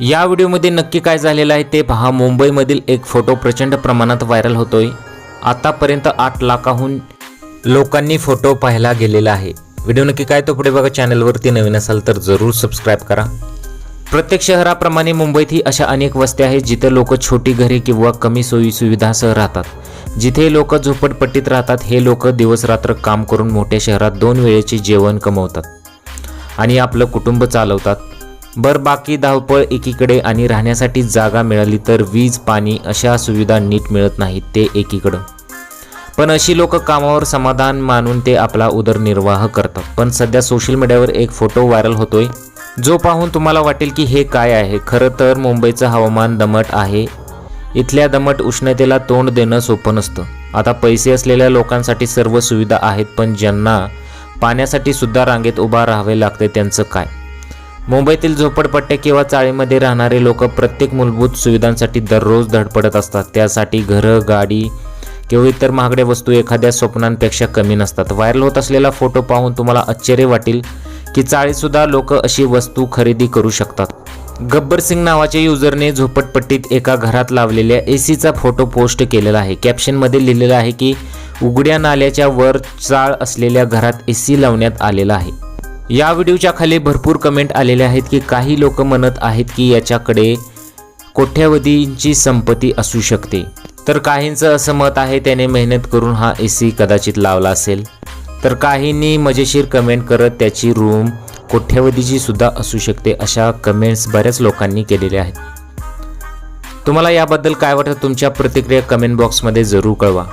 या व्हिडिओमध्ये नक्की काय झालेलं आहे ते पहा. मुंबईमधील एक फोटो प्रचंड प्रमाणात व्हायरल होतोय. आतापर्यंत आठ लाखाहून लोकांनी फोटो पाहायला गेलेला आहे. व्हिडिओ नक्की काय तो पुढे बघा. चॅनलवरती नवीन असाल तर जरूर सबस्क्राईब करा. प्रत्येक शहराप्रमाणे मुंबईतही अशा अनेक वस्त्या आहेत जिथे लोक छोटी घरे किंवा कमी सोयी सुविधासह राहतात. जिथे लोक झोपडपट्टीत राहतात हे लोक दिवसरात्र काम करून मोठ्या शहरात दोन वेळेचे जेवण कमवतात आणि आपलं कुटुंब चालवतात. बरबाकी धावपळ एकीकडे आणि राहण्यासाठी जागा मिळाली तर वीज पाणी अशा सुविधा नीट मिळत नाहीत ते एकीकडं. पण अशी लोक कामावर समाधान मानून ते आपला उदरनिर्वाह करतात. पण सध्या सोशल मीडियावर एक फोटो व्हायरल होतोय. जो पाहून तुम्हाला वाटेल की हे काय आहे? खरं तर मुंबईचं हवामान दमट आहे. इथल्या दमट उष्णतेला तोंड देणं सोपं नसतं. आता पैसे असलेल्या लोकांसाठी सर्व सुविधा आहेत पण ज्यांना पाण्यासाठी सुद्धा रांगेत उभा राहावे लागते त्यांचं काय? मुंबईतील झोपडपट्ट्या किंवा चाळीमध्ये राहणारे लोक प्रत्येक मूलभूत सुविधांसाठी दररोज धडपडत असतात. त्यासाठी घरं गाडी किंवा इतर महागड्या वस्तू एखाद्या स्वप्नांपेक्षा कमी नसतात. व्हायरल होत असलेला फोटो पाहून तुम्हाला आश्चर्य वाटेल की चाळीसुद्धा लोक अशी वस्तू खरेदी करू शकतात. गब्बर सिंग नावाच्या युजरने झोपडपट्टीत एका घरात लावलेल्या ए सीचा फोटो पोस्ट केलेला आहे. कॅप्शनमध्ये लिहिलेलं आहे की उघड्या नाल्याच्या वर चाळ असलेल्या घरात ए सी लावण्यात आलेला आहे. या व्हिडिओच्या खाली भरपूर कमेंट आलेले आहेत की काही लोक म्हणत आहेत की याच्याकडे कोट्यावधींची संपत्ती असू शकते. तर काहींचं असं मत आहे त्याने मेहनत करून हा ए सी कदाचित लावला असेल. तर काहींनी मजेशीर कमेंट करत त्याची रूम कोट्यावधीची सुद्धा असू शकते अशा कमेंट्स बऱ्याच लोकांनी केलेल्या आहेत. तुम्हाला याबद्दल काय वाटतं तुमच्या प्रतिक्रिया कमेंट बॉक्समध्ये जरूर कळवा.